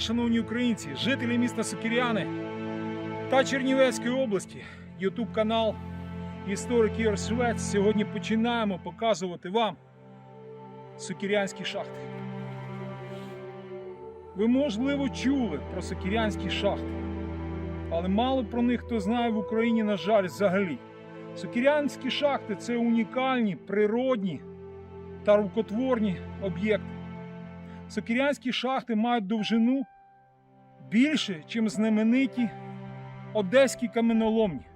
шановні українці, жителі міста Сокіряни та Чернівецької області. Ютуб канал Історик Ігор Швець. Сьогодні починаємо показувати вам сокірянські шахти. Ви, можливо, чули про сокірянські шахти, але мало про них хто знає в Україні, на жаль, взагалі. Сокірянські шахти це унікальні, природні та рукотворні об'єкти. Сокірянські шахти мають довжину більше, ніж знамениті одеські каменоломні.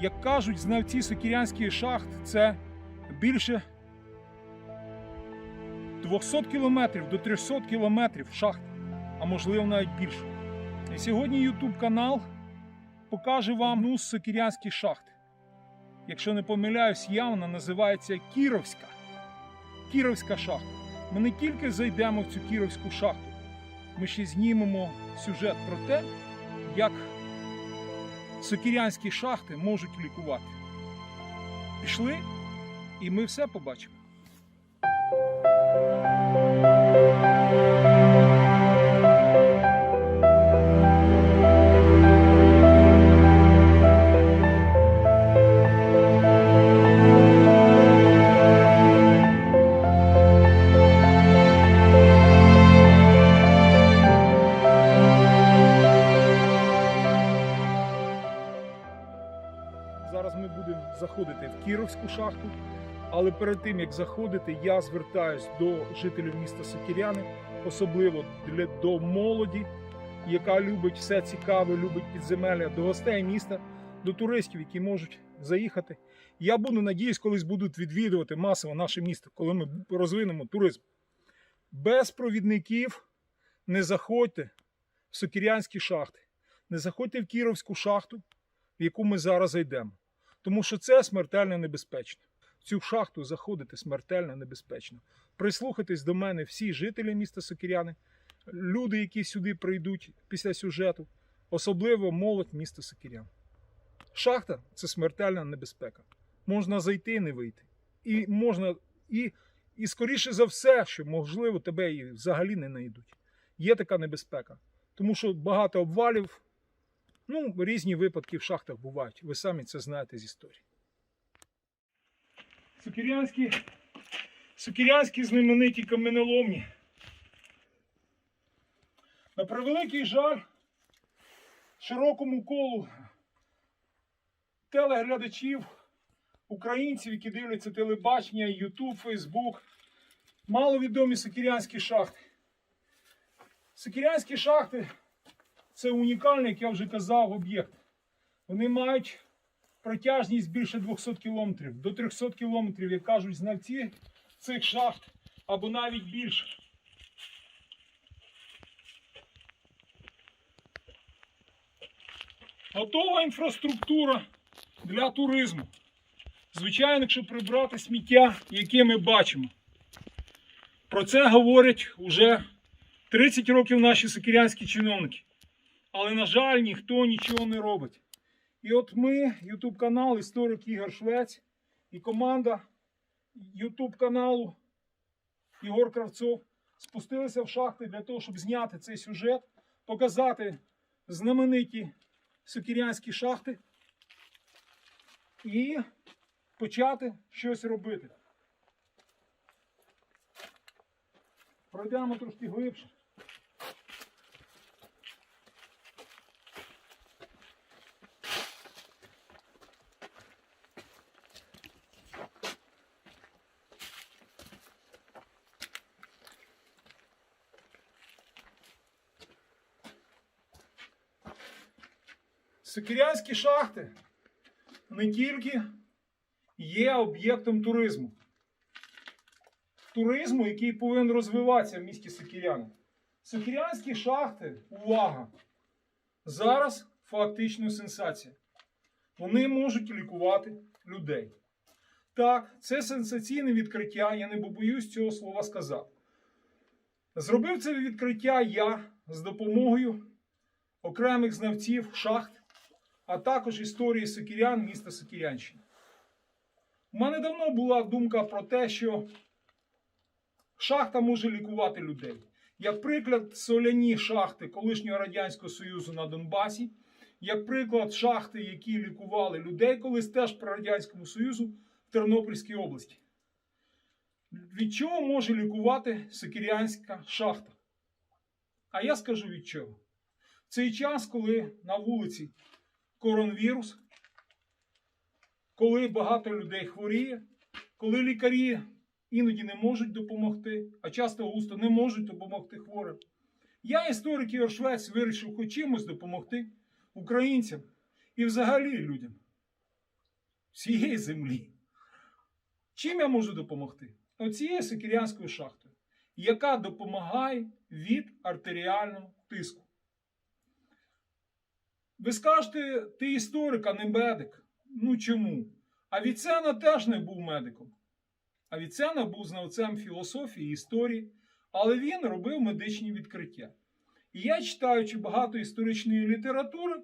Як кажуть знавці сокірянських шахт, це більше 200 кілометрів до 300 кілометрів шахт, а можливо навіть більше. І сьогодні YouTube канал покаже вам ну, з сокірянських шахт. Якщо не помиляюсь, явно називається Кіровська. Кіровська шахта. Ми не тільки зайдемо в цю кіровську шахту, ми ще знімемо сюжет про те, як сокірянські шахти можуть лікувати. Пішли, і ми все побачимо. Зараз ми будемо заходити в Кіровську шахту. Але перед тим як заходити, я звертаюсь до жителів міста Сокіряни, особливо для до молоді, яка любить все цікаве, любить підземелля, до гостей міста, до туристів, які можуть заїхати. Я буду надіюсь, колись будуть відвідувати масово наше місто, коли ми розвинемо туризм. Без провідників не заходьте в Сокірянські шахти, не заходьте в Кіровську шахту, в яку ми зараз зайдемо. Тому що це смертельно небезпечно. В цю шахту заходити смертельно небезпечно. Прислухайтесь до мене всі жителі міста Сокіряни, люди, які сюди прийдуть після сюжету, особливо молодь міста Сокірян. Шахта це смертельна небезпека. Можна зайти і не вийти. І можна, і, і скоріше за все, що можливо тебе і взагалі не знайдуть. Є така небезпека. Тому що багато обвалів, ну, різні випадки в шахтах бувають. Ви самі це знаєте з історії. Сокірянські, сокірянські знамениті каменоломні. На превеликий жаль, широкому колу телеглядачів, українців, які дивляться телебачення, Ютуб, Фейсбук, маловідомі сокірянські шахти. Сокірянські шахти це унікальний, як я вже казав, об'єкт. Вони мають протяжність більше 200 кілометрів, до 300 кілометрів, як кажуть знавці цих шахт, або навіть більше. Готова інфраструктура для туризму. Звичайно, якщо прибрати сміття, яке ми бачимо. Про це говорять уже 30 років наші сокірянські чиновники. Але, на жаль, ніхто нічого не робить. І от ми, Ютуб канал Історик Ігор Швець і команда Ютуб каналу Ігор Кравцов спустилися в шахти для того, щоб зняти цей сюжет, показати знамениті сокірянські шахти і почати щось робити. Пройдемо трошки глибше. Сокирянські шахти не тільки є об'єктом туризму. Туризму, який повинен розвиватися в місті Сокиряни. Сокирянські шахти, увага! Зараз фактично сенсація. Вони можуть лікувати людей. Так, це сенсаційне відкриття, я не побоюсь цього слова сказати. Зробив це відкриття я з допомогою окремих знавців шахт, а також історії Сокірян міста Сокірянщини. У мене давно була думка про те, що шахта може лікувати людей. Як приклад, соляні шахти колишнього Радянського Союзу на Донбасі, як приклад, шахти, які лікували людей колись теж при Радянському Союзу в Тернопільській області. Від чого може лікувати Сокирянська шахта? А я скажу від чого. В цей час, коли на вулиці коронавірус, коли багато людей хворіє, коли лікарі іноді не можуть допомогти, а часто густо не можуть допомогти хворим. Я, історик Ігор Швець, вирішив хоч чимось допомогти українцям і взагалі людям всієї землі. Чим я можу допомогти? Оцією сикірянською шахтою, яка допомагає від артеріального тиску. Ви скажете, ти історик, а не медик. Ну чому? Авіцена теж не був медиком. Авіцена був знавцем філософії, історії, але він робив медичні відкриття. І я, читаючи багато історичної літератури,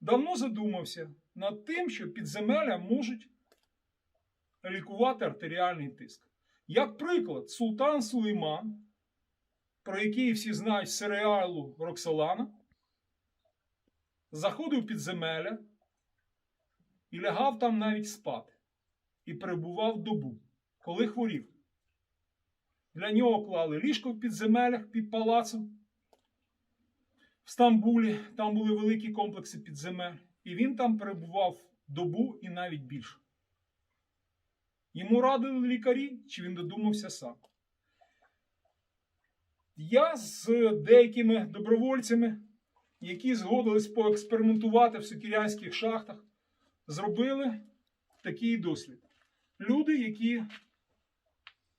давно задумався над тим, що підземелля можуть лікувати артеріальний тиск. Як приклад, Султан Сулейман, про який всі знають з серіалу Роксолана, заходив в підземелля і лягав там навіть спати, і перебував добу, коли хворів. Для нього клали ліжко в підземеллях під палацом. В Стамбулі там були великі комплекси підземель, і він там перебував добу і навіть більше. Йому радили лікарі, чи він додумався сам. Я з деякими добровольцями, які згодились поекспериментувати в сокірянських шахтах, зробили такий дослід. Люди, які,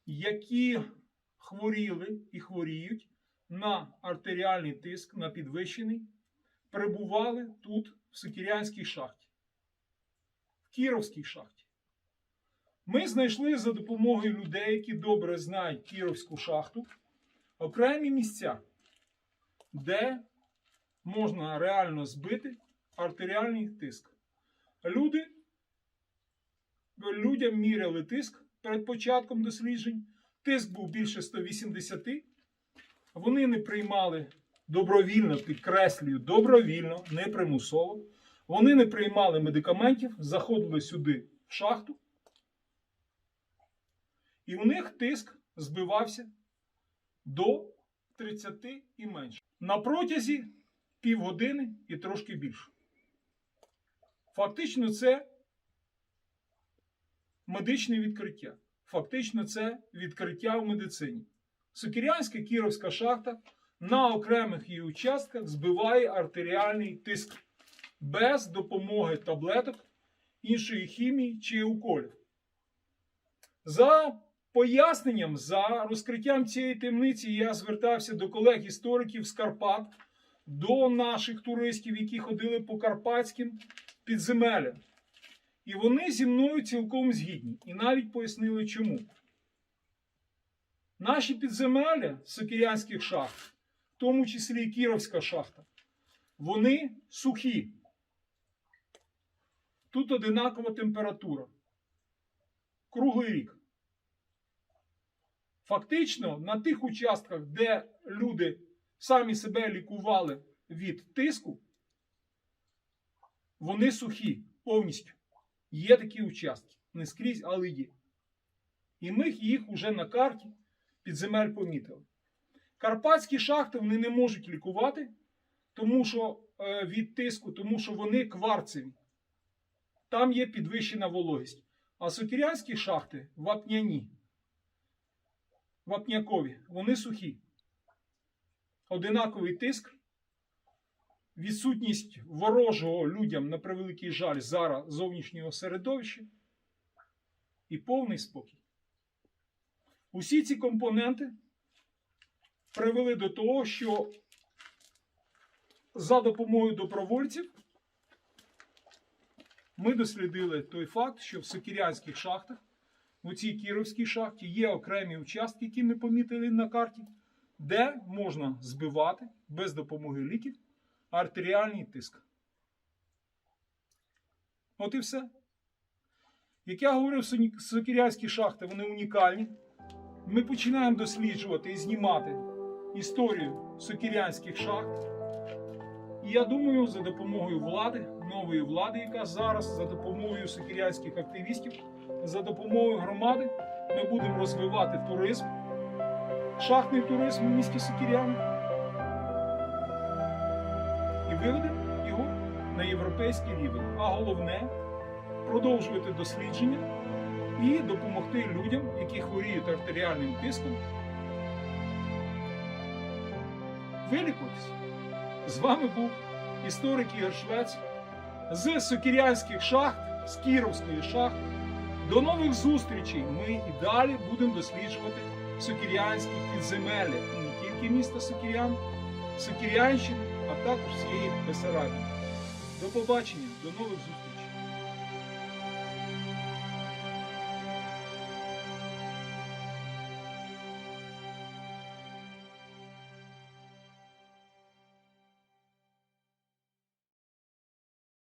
які хворіли і хворіють на артеріальний тиск, на підвищений, перебували тут, в Сокірянській шахті, в Кіровській шахті. Ми знайшли за допомогою людей, які добре знають Кіровську шахту, окремі місця, де можна реально збити артеріальний тиск. Люди, людям міряли тиск перед початком досліджень. Тиск був більше 180. Вони не приймали добровільно, підкреслюю, добровільно, не примусово. Вони не приймали медикаментів, заходили сюди в шахту. І у них тиск збивався до 30 і менше. На протязі півгодини і трошки більше. Фактично, це медичне відкриття. Фактично, це відкриття в медицині. Сокірянська кіровська шахта на окремих її участках збиває артеріальний тиск без допомоги таблеток, іншої хімії чи уколів. За поясненням, за розкриттям цієї темниці я звертався до колег-істориків з Карпат, до наших туристів, які ходили по карпатським підземеллям. І вони зі мною цілком згідні. І навіть пояснили чому. Наші підземелля сокірянських шахт, в тому числі і Кіровська шахта, вони сухі. Тут одинакова температура. Круглий рік. Фактично, на тих участках, де люди самі себе лікували від тиску, вони сухі повністю. Є такі участки. Не скрізь, але є. І ми їх уже на карті підземель помітили. Карпатські шахти вони не можуть лікувати тому що, е, від тиску, тому що вони кварцеві. Там є підвищена вологість. А сокірянські шахти вапняні, вапнякові, вони сухі. Одинаковий тиск, відсутність ворожого людям на превеликий жаль зараз зовнішнього середовища і повний спокій. Усі ці компоненти привели до того, що за допомогою добровольців ми дослідили той факт, що в Сокірянських шахтах, у цій Кіровській шахті, є окремі участки, які ми помітили на карті, де можна збивати без допомоги ліків артеріальний тиск. От і все. Як я говорив, сокірянські шахти вони унікальні. Ми починаємо досліджувати і знімати історію сокірянських шахт. І я думаю, за допомогою влади, нової влади, яка зараз, за допомогою сокірянських активістів, за допомогою громади, ми будемо розвивати туризм, шахтний туризм в місті Сокіряни і виведемо його на європейський рівень. А головне продовжувати дослідження і допомогти людям, які хворіють артеріальним тиском, вилікуватися. З вами був історик Ігор Швець з Сокірянських шахт, з Кіровської шахти. До нових зустрічей! Ми і далі будемо досліджувати Сокірянські підземелля не тільки міста Сокірян, Сокірянщини, а також всієї Бесарабії. До побачення, до нових зустрічей!